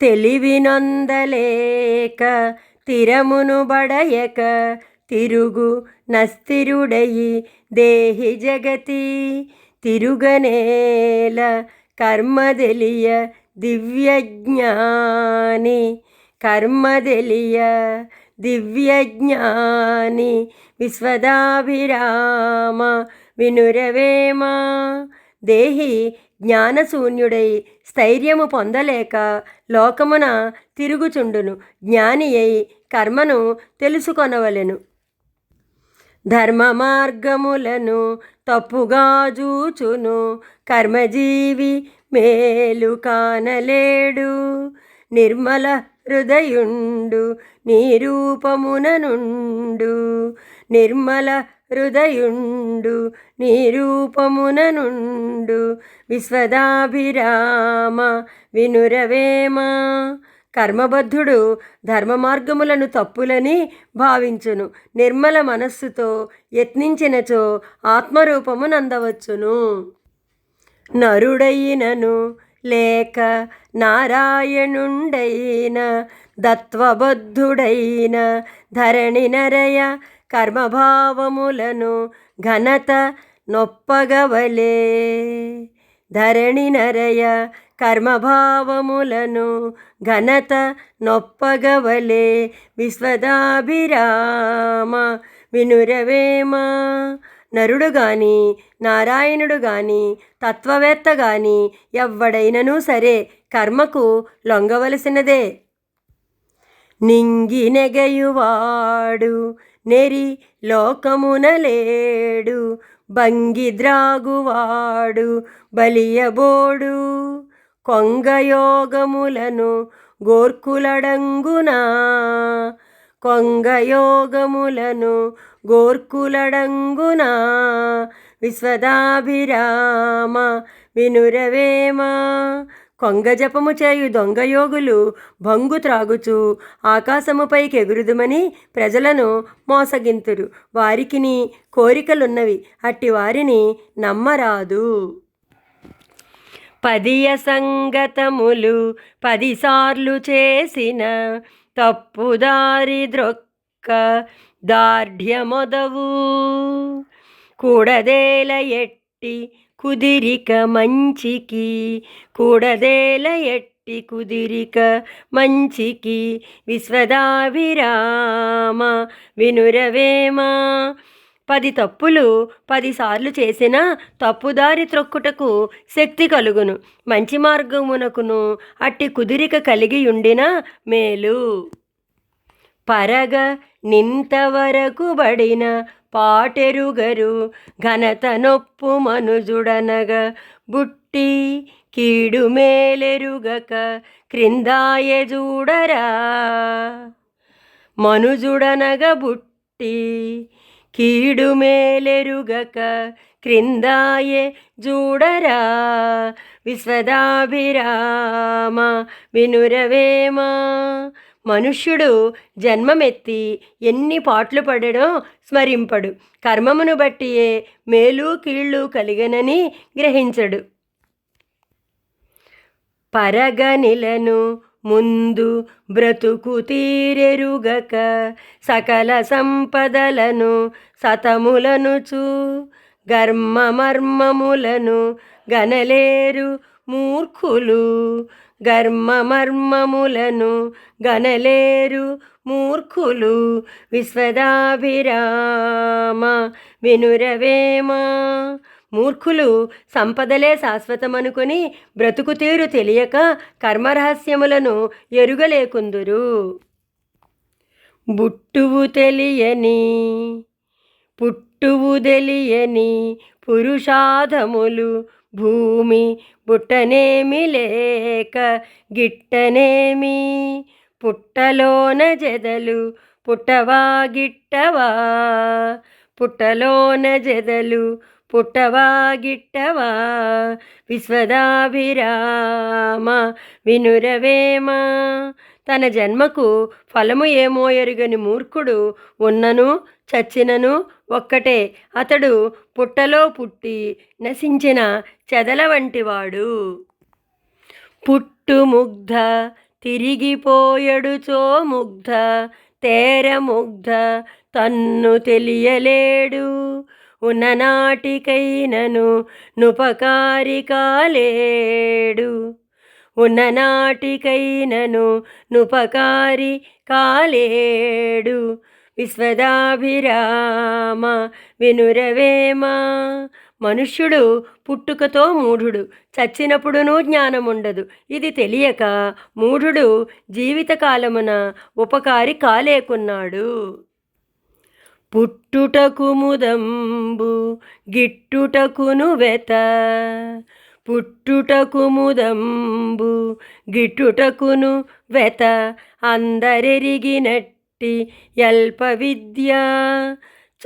తెలివినొందలేక తిరమును బడయక తిరుగు నస్తిరుడయి దేహి జగతి. తిరుగనేల కర్మదెలియ దివ్యజ్ఞాని కర్మదెలియ దివ్యజ్ఞాని విశ్వదాభిరామ వినురవేమ. దేహి జ్ఞానశూన్యుడై స్థైర్యము పొందలేక లోకమున తిరుగుచుండును. జ్ఞాని అయి కర్మను తెలుసుకొనవలెను. ధర్మ మార్గములను తప్పుగా జూచును. కర్మజీవి మేలు కానలేడు. నిర్మల హృదయుండు నిరూపమున నుండు నిర్మల హృదయుండు నిరూపమున నుండు విశ్వదాభిరామ వినురవేమ. కర్మబద్ధుడు ధర్మ మార్గములను తప్పులని భావించును నిర్మల మనస్సుతో యత్నించినచో ఆత్మరూపము నందవచ్చును. నరుడైనను లేక నారాయణుండైన దత్వబద్ధుడైన ధరణి నరయ కర్మభావములను ఘనత నొప్పగవలే. ధరణి నరయ కర్మభావములను ఘనత నొప్పగవలే. విశ్వదాభిరామ వినురవేమా. నరుడు గాని నారాయణుడు గాని తత్వవేత్త గాని ఎవ్వడైనను సరే కర్మకు లొంగవలసినదే. నింగి నెగయువాడు నెరి లోకమునలేడు భంగి ద్రాగువాడు బలియబోడు. కొంగయోగములను గోర్కులడంగునా? కొంగయోగములను గోర్కులడంగునా? విశ్వదాభిరామ వినురవేమా? కొంగ జపము చేయు దొంగయోగులు భంగు త్రాగుచు ఆకాశముపైకి ఎగురుదుమని ప్రజలను మోసగింతురు. వారికిని కోరికలున్నవి అట్టి వారిని నమ్మరాదు. పదియ సంగతములు పదిసార్లు చేసిన తప్పుదారి ద్రొక్క దార్ఢ్యమొదవు. కూడదేల ఎట్టి కుదిరిక మంచికి కూడదేల ఎట్టి కుదిరిక మంచికి. విశ్వదావిరామ వినురవేమా. పది తప్పులు పదిసార్లు చేసిన తప్పుదారి త్రొక్కుటకు శక్తి కలుగును. మంచి మార్గమునకును అట్టి కుదిరిక కలిగి ఉండిన మేలు. పరగ నింతవరకు బడిన పాటెరుగరు. ఘనత నొప్పు మనుజుడనగ. బుట్టి కీడు మేలెరుగక. క్రిందాయ చూడరా. మనుజుడనగ బుట్టి కీడు మేలెరుగక. క్రిందాయే చూడరా. విశ్వదాభిరామ వినురవేమా. మనుష్యుడు జన్మమెత్తి ఎన్ని పాట్లు పడడం స్మరింపడు. కర్మమును బట్టియే మేలు కీళ్ళు కలిగనని గ్రహించడు. పరగనిలను ముందు బ్రతుకు తీరెరుగక సకల సంపదలను సతములనుచు గర్మమర్మములను గనలేరు మూర్ఖులు. గర్మమర్మములను గనలేరు మూర్ఖులు. విశ్వదాభిరామ వినురవేమా. మూర్ఖులు సంపదలే శాశ్వతమనుకొని బ్రతుకు తీరు తెలియక కర్మరహస్యములను ఎరుగలేకుందురు. బుట్టువు తెలియని పుట్టువు తెలియని పురుషాధములు భూమి బుట్టనేమి లేక గిట్టనేమి? పుట్టలోన జెదలు పుట్టవా గిట్టవా? పుట్టలోన జెదలు పుట్టవా గిట్టవా? విశ్వదాభిరామ వినురవేమా. తన జన్మకు ఫలము ఏమో ఎరుగని మూర్ఖుడు ఉన్నను చచ్చినను ఒక్కటే. అతడు పుట్టలో పుట్టి నశించిన చెదల వంటివాడు. పుట్టుముగ్ధ తిరిగిపోయడుచో ముగ్ధ తేరముగ్ధ తన్ను తెలియలేడు. ఉన్ననాటికైనను నుపకారి కాలేడు ఉన్ననాటికైనను నుపకారి కాలేడు విశ్వదాభిరామ వినురవేమ. మనుష్యుడు పుట్టుకతో మూఢుడు చచ్చినప్పుడునూ జ్ఞానం ఉండదు ఇది తెలియక మూఢుడు జీవితకాలమున ఉపకారి కాలేకున్నాడు. పుట్టుటకు ముదంబు గిట్టుటకును వెత. పుట్టుటకు ముదంబు గిట్టుటకును వెత. అందరెరిగినట్టు అల్ప విద్య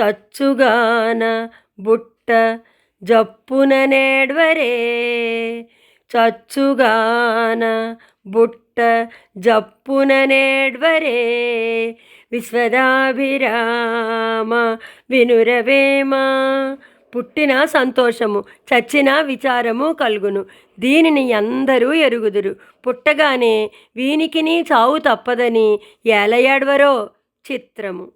చచ్చుగాన బుట్ట జప్పున నేడ్వరే. చచ్చుగాన బుట్ట జప్పున నేడ్వరే. విశ్వదాభిరామ వినురవేమా పుట్టిన సంతోషము చచ్చిన విచారము కలుగును. దీనిని అందరూ ఎరుగుదురు. పుట్టగానే వీనికిని చావు తప్పదని ఏలయాడ్వరో చిత్రము.